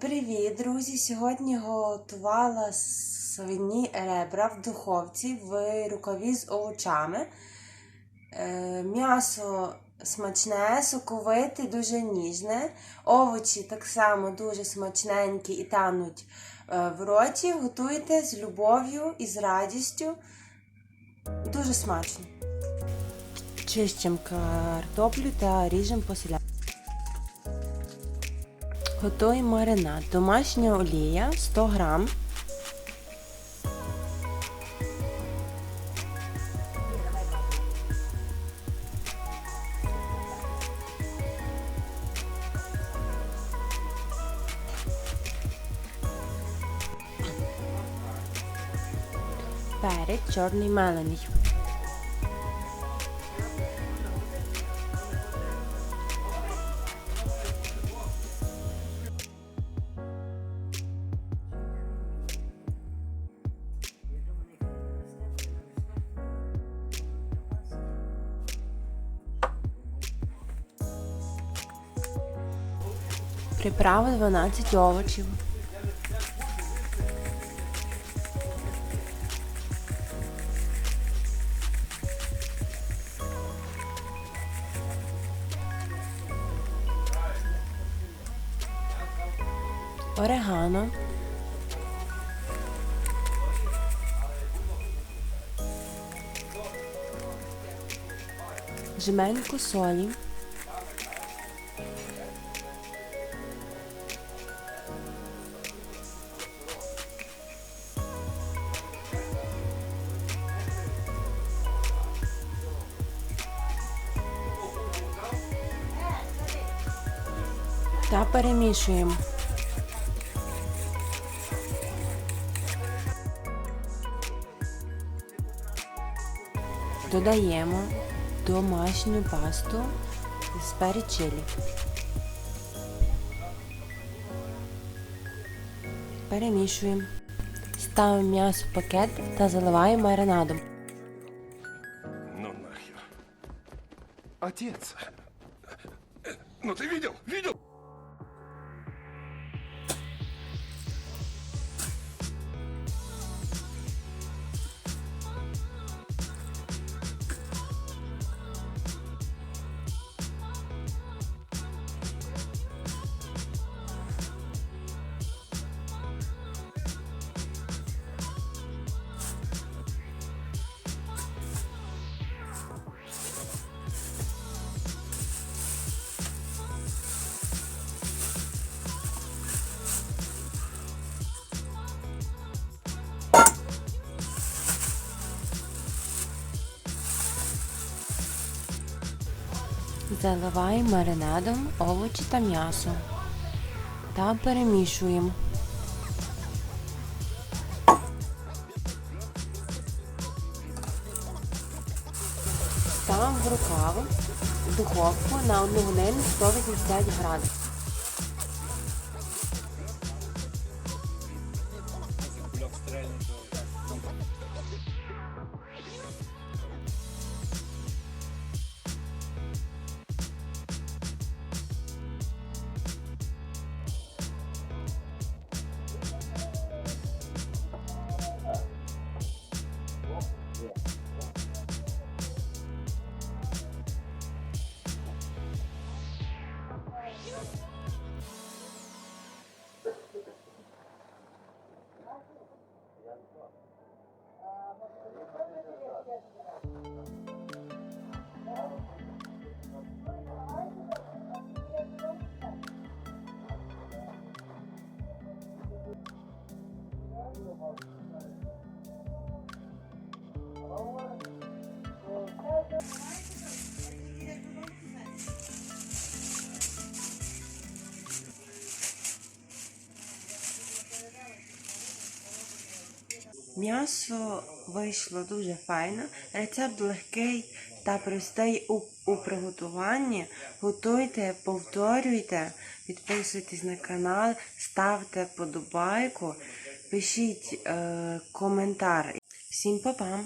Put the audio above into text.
Привіт, друзі! Сьогодні готувала свині ребра в духовці в рукаві з овочами. Е, М'ясо смачне, соковите, дуже ніжне. Овочі так само дуже смачненькі і тануть е, в роті. Готуйте з любов'ю і з радістю. Дуже смачно. Чищимо картоплю та ріжемо по селям. Готуємо маринад. Домашня олія 100 грам. Перець чорний мелений. Приправи 12 овочів. Орегано. Жменьку солі. Та перемішуємо. Додаємо домашню пасту з перець чилі. Перемішуємо. Ставимо м'ясо в пакет та заливаємо маринадом. Ну нахер. Отец. Ну ты видел? Видел? Заливаємо маринадом овочі та м'ясо та перемішуємо. Ставимо в рукаву духовку на 1 годину 180 градусів. М'ясо вийшло дуже файно. Рецепт легкий та простий у, у приготуванні. Готуйте, повторюйте, підписуйтесь на канал, ставте подобайку, пишіть е, коментар. Всім па-па!